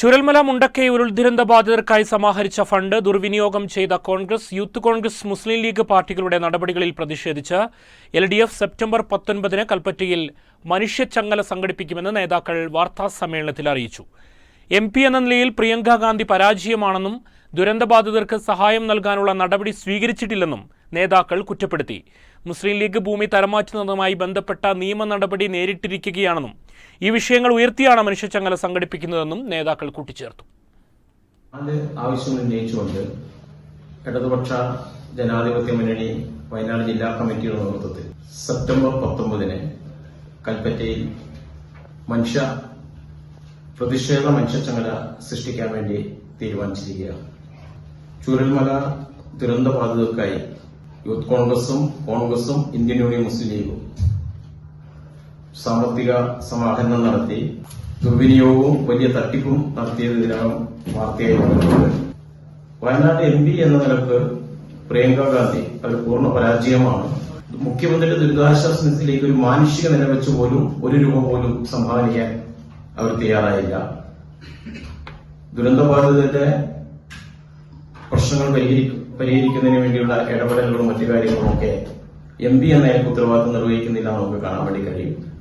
ചുരൽമല മുണ്ടക്കൈ ഉരുൾദുരന്ത ബാധിതർക്കായി സമാഹരിച്ച ഫണ്ട് ദുർവിനിയോഗം ചെയ്ത കോൺഗ്രസ് യൂത്ത് കോൺഗ്രസ് മുസ്ലിം ലീഗ് പാർട്ടികളുടെ നടപടികളിൽ പ്രതിഷേധിച്ച് എൽ ഡി എഫ് സെപ്റ്റംബർ പത്തൊൻപതിന് കൽപ്പറ്റയിൽ മനുഷ്യച്ചങ്ങല സംഘടിപ്പിക്കുമെന്ന് നേതാക്കൾ വാർത്താസമ്മേളനത്തിൽ അറിയിച്ചു. എം പി എന്ന നിലയിൽ പ്രിയങ്ക ഗാന്ധി പരാജയമാണെന്നും ദുരന്തബാധിതർക്ക് സഹായം നൽകാനുള്ള നടപടി സ്വീകരിച്ചിട്ടില്ലെന്നും നേതാക്കൾ കുറ്റപ്പെടുത്തി. മുസ്ലിം ലീഗ് ഭൂമി തരമാറ്റുന്നതുമായി ബന്ധപ്പെട്ട നിയമ നടപടി നേരിട്ടിരിക്കുകയാണെന്നും ഈ വിഷയങ്ങൾ ഉയർത്തിയാണ് മനുഷ്യച്ചങ്ങല സംഘടിപ്പിക്കുന്നതെന്നും നേതാക്കൾ കൂട്ടിച്ചേർത്തു. ആവശ്യം ഉന്നയിച്ചുകൊണ്ട് ഇടതുപക്ഷ ജനാധിപത്യ മുന്നണി വയനാട് ജില്ലാ കമ്മിറ്റിയുടെ നേതൃത്വത്തിൽ സെപ്റ്റംബർ പത്തൊമ്പതിന് കൽപ്പറ്റയിൽ മനുഷ്യ പ്രതിഷേധ മനുഷ്യച്ചങ്ങല സൃഷ്ടിക്കാൻ വേണ്ടി തീരുമാനിച്ചിരിക്കുകയാണ്. ചൂരൽമല ദുരന്ത ബാധിതർക്കായി യൂത്ത് കോൺഗ്രസും കോൺഗ്രസും ഇന്ത്യൻ യൂണിയൻ മുസ്ലിം ലീഗും സാമ്പത്തിക സമാഹരണം നടത്തി ദുർവിനിയോഗവും വലിയ തട്ടിപ്പും നടത്തിയതിനാണ് വാർത്തയായി വയനാട് എം പി എന്ന നിലയ്ക്ക് പ്രിയങ്ക ഗാന്ധി ഒരു പൂർണ പരാജയമാണ്. മുഖ്യമന്ത്രിയുടെ ദുരിതാശ്വാസ നിധിയിലേക്ക് ഒരു മാനുഷിക നില വെച്ച് പോലും ഒരു രൂപ പോലും സംഭാവനിക്കാൻ അവർ തയ്യാറായില്ല. ദുരന്തബാധിതരുടെ പ്രശ്നങ്ങൾ പരിഹരിക്കും പരിഹരിക്കുന്നതിന് വേണ്ടിയുള്ള ഇടപെടലുകളും മറ്റു കാര്യങ്ങളും ഒക്കെ എം പി എന്ന ഉത്തരവാദിത്തം നിർവഹിക്കുന്നില്ല നമുക്ക് കാണാൻ വേണ്ടി കഴിയും.